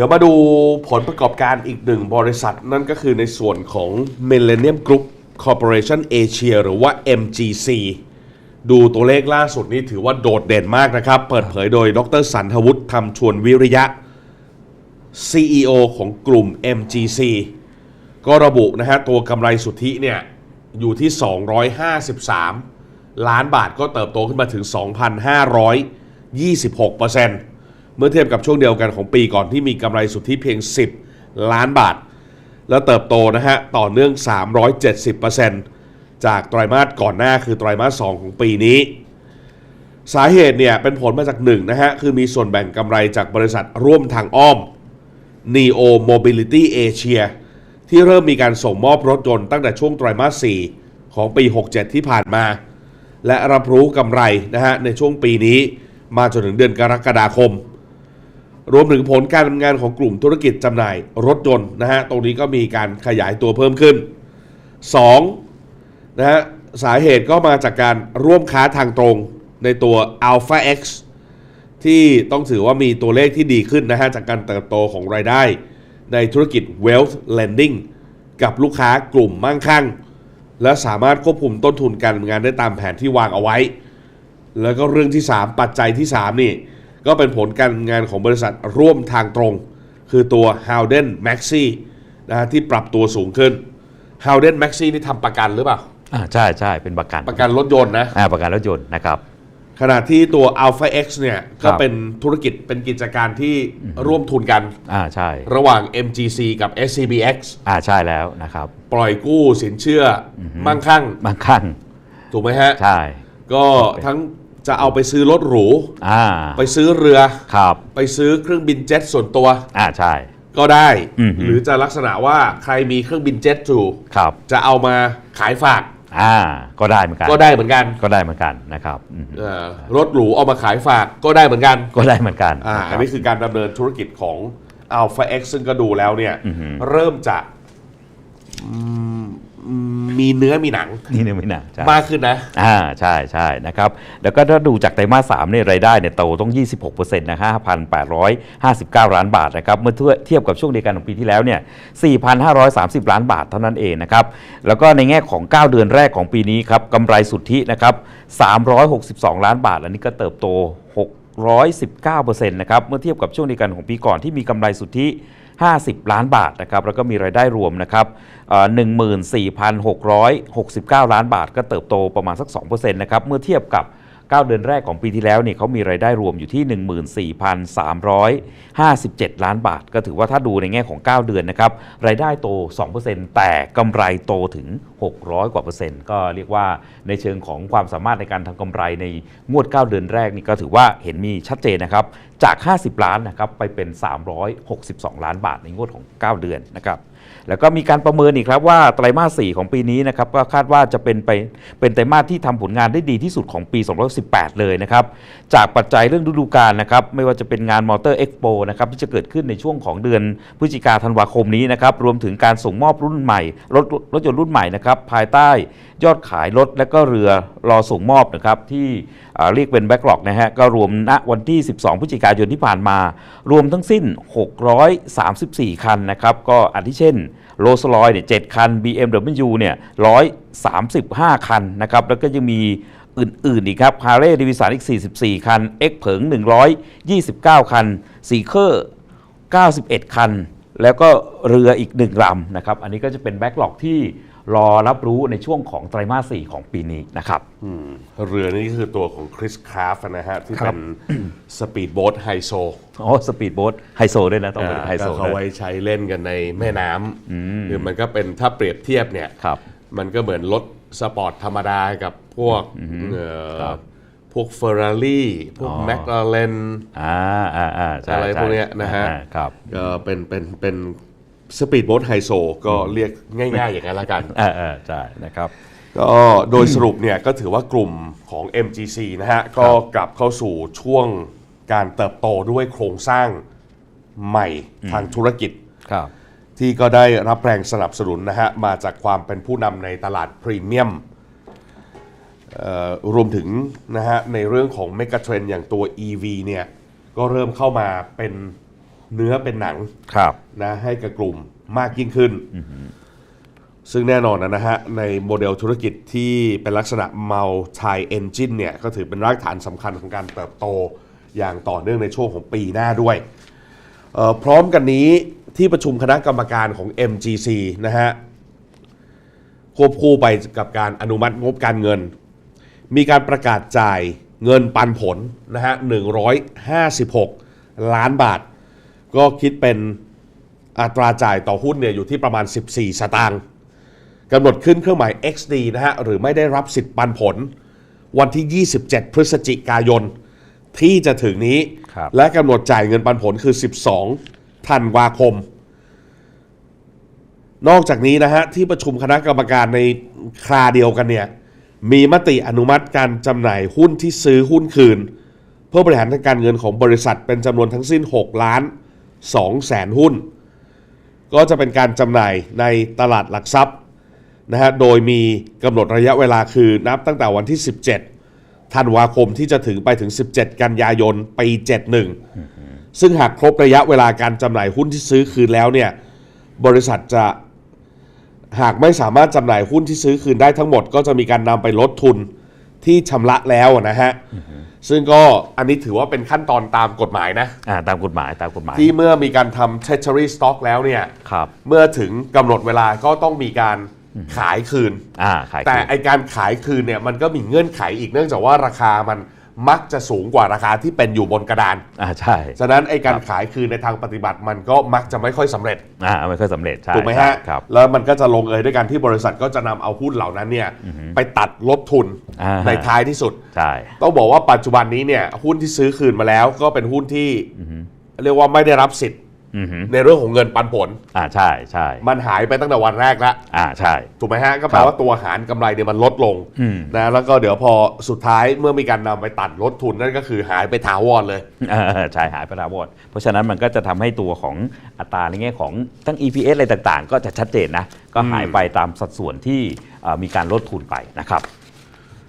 ดี๋ยวมาดูผลประกอบการอีกหนึ่งบริษัท นั่นก็คือในส่วนของ Millennium Group Corporation Asia หรือว่า MGC ดูตัวเลขล่าสุดนี้ถือว่าโดดเด่นมากนะครับ เปิดเผยโดยดรสันทวุฒิทำชวนวิริยะ CEO ของกลุ่ม MGC ก็ระบุนะฮะตัวกำไรสุทธิเนี่ยอยู่ที่ 253 ล้านบาทก็เติบโตขึ้นมาถึง 2,526%เมื่อเทียบกับช่วงเดียวกันของปีก่อนที่มีกำไรสุทธิเพียง 10 ล้านบาท แล้วเติบโตนะฮะต่อเนื่อง 370%จากไตรมาสก่อนหน้าคือไตรมาส2ของปีนี้ สาเหตุเนี่ยเป็นผลมาจากหนึ่งนะฮะคือมีส่วนแบ่งกำไรจากบริษัทร่วมทางอ้อม Neo Mobility Asia ที่เริ่มมีการส่งมอบรถยนต์ตั้งแต่ช่วงไตรมาส 4 ของปี 67 ที่ผ่านมา และรับรู้กำไรนะฮะในช่วงปีนี้มาจนถึงเดือนกรกฎาคม รวมถึงผลการดำเนินงานของกลุ่มธุรกิจจำหน่ายรถยนต์นะฮะตรงนี้ก็มีการขยายตัวเพิ่มขึ้น 2. นะฮะสาเหตุก็มาจากการร่วมค้าทางตรงในตัว Alpha X ที่ต้องถือว่ามีตัวเลขที่ดีขึ้นนะฮะจากการเติบโตของรายได้ ในธุรกิจ Wealth Lending กับลูกค้ากลุ่มมั่งคั่ง และสามารถควบคุมต้นทุนการดำเนินงานได้ตามแผนที่วางเอาไว้ แล้วก็เรื่องที่ 3 ปัจจัยที่ 3 นี่ ก็เป็นผลการงานของบริษัทร่วมทางตรง คือตัว Howden Maxi นะฮะที่ปรับตัวสูงขึ้น Howden Maxi นี่ทำประกันหรือเปล่าอ่าใช่ใช่เป็นประกันประกันรถยนต์นะอ่าประกันรถยนต์นะครับขณะที่ตัว Alpha X เนี่ยครัก็บเป็นธุรกิจเป็นกิจการที่ร่วมทุนกันอ่าใช่ ระหว่าง MGC กับ SCBX อ่าใช่แล้วนะครับ ปล่อยกู้สินเชื่ออมั่งคั่งบางครั้งถูกไหมฮะ ใช่ ก็ทั้ง จะเอาไปซื้อรถหรู อ่าไปซื้อเรือ ครับไปซื้อเครื่องบินเจ็ตส่วนตัว อ่าใช่ ก็ได้ อือหือหรือจะลักษณะว่าใครมีเครื่องบินเจ็ตอยู่ครับ จะเอามาขายฝากอ่า ก็ได้เหมือนกันก็ได้เหมือนกันก็ได้เหมือนกันนะครับอืมเอ่อรถหรูเอามาขายฝากก็ได้เหมือนกัน ก็ได้เหมือนกันอ่าะครับอันนี้คือการดำเนินธุรกิจของ Alpha X ซึ่งก็ดูแล้วเนี่ยอือหือเริ่มจะอื มอืมมีเนื้อมีหนังนี่เนี่ยไม่น่าใช่มากขึ้นนะ อ่าใช่ใช่นะครับ แล้วก็ถ้าดูจากไตรมาสสามเนี่ยรายได้เนี่ยโตต้อง 26%นะ5,859 ล้านบาทนะครับ เมื่อเทียบกับช่วงเดียวกันของปีที่แล้วเนี่ย4,530 ล้านบาทเท่านั้นเองนะครับ แล้วก็ในแง่ของ 9 เดือนแรกของปีนี้ครับกำไรสุทธินะครับ 362 ล้านบาท อันนี้ก็เติบโต 619%นะครับ เมื่อเทียบกับช่วงเดียวกันของปีก่อนที่มีกำไรสุทธิ 50 ล้านบาทนะครับแล้วก็มีรายได้รวมนะครับเอ่อ14,669 ล้านบาท ก็เติบโตประมาณสัก2%นะครับเมื่อเทียบกับ 9 เดือนแรกของปีที่แล้วเนี่ยเขามีรายได้รวมอยู่ที่ 14,357 ล้านบาท ก็ถือว่าถ้าดูในแง่ของ 9 เดือนนะครับรายได้โต 2%แต่กำไรโตถึง 600 กว่าเปอร์เซ็นต์ก็เรียกว่าในเชิงของความสามารถในการทำกำไรในงวด 9 เดือนแรกนี่ก็ถือว่าเห็นมีชัดเจนนะครับจาก 50 ล้านนะครับไปเป็น 362 ล้านบาทในงวดของ 9 เดือนนะครับ แล้วก็มีการประเมินอีกครับว่าไตรมาส 4 ของปีนี้นะครับก็คาดว่าจะเป็นไปเป็นไตรมาสที่ทำผลงานได้ดีที่สุดของปี 2018 เลยนะครับ จากปัจจัยเรื่องฤดูกาลนะครับ ไม่ว่าจะเป็นงานมอเตอร์เอ็กโปนะครับที่จะเกิดขึ้นในช่วงของเดือนพฤศจิกาธันวาคมนี้นะครับ รวมถึงการส่งมอบรุ่นใหม่ รถรถยนต์รุ่นใหม่นะครับภายใต้ ยอดขายรถและก็เรือรอส่งมอบนะครับที่เรียกเป็นแบ็กหลอกนะฮะก็รวมณวันที่ 12 พฤศจิกายนที่ผ่านมา รวมทั้งสิ้น 634 คันนะครับก็อาทิเช่นโรลส์รอยเนี่ย7คัน BMW เนี่ย135 คันนะครับแล้วก็ยังมีอื่น ๆ อีกครับ h a r l e y d a v i d s o n อีก 44 คัน X เผิง 129 คันซีเคอร์ 91 คัน แล้วก็เรืออีก 1ลำนะครับ อันนี้ก็จะเป็นแบ็กหลอกที่ รอรับรู้ในช่วงของไตรมาส4ของปีนี้นะครับ อืมเรือนี่คือตัวของคริสคราฟนะฮะ ที่ครัเป็บนสปีดโบ๊ทไฮโซอ๋อสปีดโบ๊ทไฮโซด้วยนะ ต้องเป็นไฮโซก็เขาด้วยไว้ใช้เล่นกันในแม่น้ำคือมันก็เป็นถ้าเปรียบเทียบเนี่ยครับมันก็เหมือนรถสปอร์ตธรรมดากับพวกเอ่อครับพวกเฟอร์รารี่พวกอ๋อแมคลาเรนอ่าอ่าอ่าใช่อะไรใช่พวกเนี้ยนะฮะอ่าครับก็เป็นเป็นเป็น สปีดโบ๊ทไฮโซก็เรียกง่ายๆอย่างนั้นละกัน อ่าอ่าใช่นะครับ ก็โดยสรุปเนี่ยก็ถือว่ากลุ่มของ MGC นะฮะ ก็กลับเข้าสู่ช่วงการเติบโตด้วยโครงสร้างใหม่ทางธุรกิจ ครับ ที่ก็ได้รับแรงสนับสนุนนะฮะ มาจากความเป็นผู้นำในตลาดพรีเมียมเอ่อรวมถึงนะฮะ ในเรื่องของเมกะเทรนอย่างตัว EV เนี่ย ก็เริ่มเข้ามาเป็น เนื้อเป็นหนังครับนะให้กับกลุ่มมากยิ่งขึ้น ซึ่งแน่นอนนะฮะ ในโมเดลธุรกิจที่เป็นลักษณะ multi engine เนี่ย ก็ถือเป็นรากฐานสำคัญของการเติบโตอย่างต่อเนื่องในช่วงของปีหน้าด้วยเอ่อพร้อมกันนี้ที่ประชุมคณะกรรมการของ MGC นะฮะ ควบคู่ไปกับการอนุมัติงบการเงิน มีการประกาศจ่ายเงินปันผลนะฮะ 156 ล้านบาท ก็คิดเป็นอัตราจ่ายต่อหุ้นเนี่ยอยู่ที่ประมาณ 14 สตางค์กำหนดขึ้นเครื่องหมาย XD นะฮะ หรือไม่ได้รับสิทธิ์ปันผล วันที่ 27 พฤศจิกายน ที่จะถึงนี้ครับและกำหนดจ่ายเงินปันผลคือ 12 ธันวาคม นอกจากนี้นะฮะ ที่ประชุมคณะกรรมการในคราเดียวกันเนี่ย มีมติอนุมัติการจำหน่ายหุ้นที่ซื้อหุ้นคืน เพื่อบริหารทางการเงินของบริษัทเป็นจำนวนทั้งสิ้น 6 ล้าน 2แสนหุ้น ก็จะเป็นการจำหน่ายในตลาดหลักทรัพย์นะฮะโดยมีกำหนดระยะเวลาคือนับตั้งแต่วันที่ 17 ธันวาคมที่จะถึงไปถึง 17 กันยายนปี 71 ซึ่งหากครบระยะเวลาการจำหน่ายหุ้นที่ซื้อคืนแล้วเนี่ยบริษัทจะหากไม่สามารถจำหน่ายหุ้นที่ซื้อคืนได้ทั้งหมด ก็จะมีการนำไปลดทุน ที่ชำระแล้วนะฮะซึ่งก็อันนี้ถือว่าเป็นขั้นตอนตามกฎหมายนะ อ่าตามกฎหมายตามกฎหมายที่เมื่อมีการทำ treasury stock แล้วเนี่ยครับเมื่อถึงกำหนดเวลาก็ต้องมีการขายคืน อ่าขายแต่คืนไอการขายคืนเนี่ยมันก็มีเงื่อนไขอีกเนื่องจากว่าราคามัน มักจะสูงกว่าราคาที่เป็นอยู่บนกระดาน อ่าใช่ฉะนั้นไอการครับขายคืนในทางปฏิบัติมันก็มักจะไม่ค่อยสำเร็จ อ่าไม่ค่อยสำเร็จใช่ถูกไหมใช่ฮะ ครับ แล้วมันก็จะลงเอยด้วยกันที่บริษัทก็จะนำเอาหุ้นเหล่านั้นเนี่ยไปตัดลดทุนอ่า ในท้ายที่สุด ใช่ ต้องบอกว่าปัจจุบันนี้เนี่ยหุ้นที่ซื้อคืนมาแล้วก็เป็นหุ้นที่เรียกว่าไม่ได้รับสิทธิ์ อือหือในเรื่องของเงินปันผล อ่าใช่ใช่มันหายไปตั้งแต่วันแรกแล้วอ่าใช่ ถูกไหมฮะ ก็แปลครับว่าตัวหารกำไรเนี่ยมันลดลงอืม นะแล้วก็เดี๋ยวพอสุดท้ายเมื่อมีการนำไปตัดลดทุนนั่นก็คือหายไปถาวรเลย เออใช่หายไปแล้วหมดเพราะฉะนั้นมันก็จะทำให้ตัวของอัตราในแง่ของทั้ง EPS อะไรต่างๆ ก็จะชัดเจนนะ ก็หายไปตามสัดส่วนที่เอ่อมีการลดทุนไปนะครับ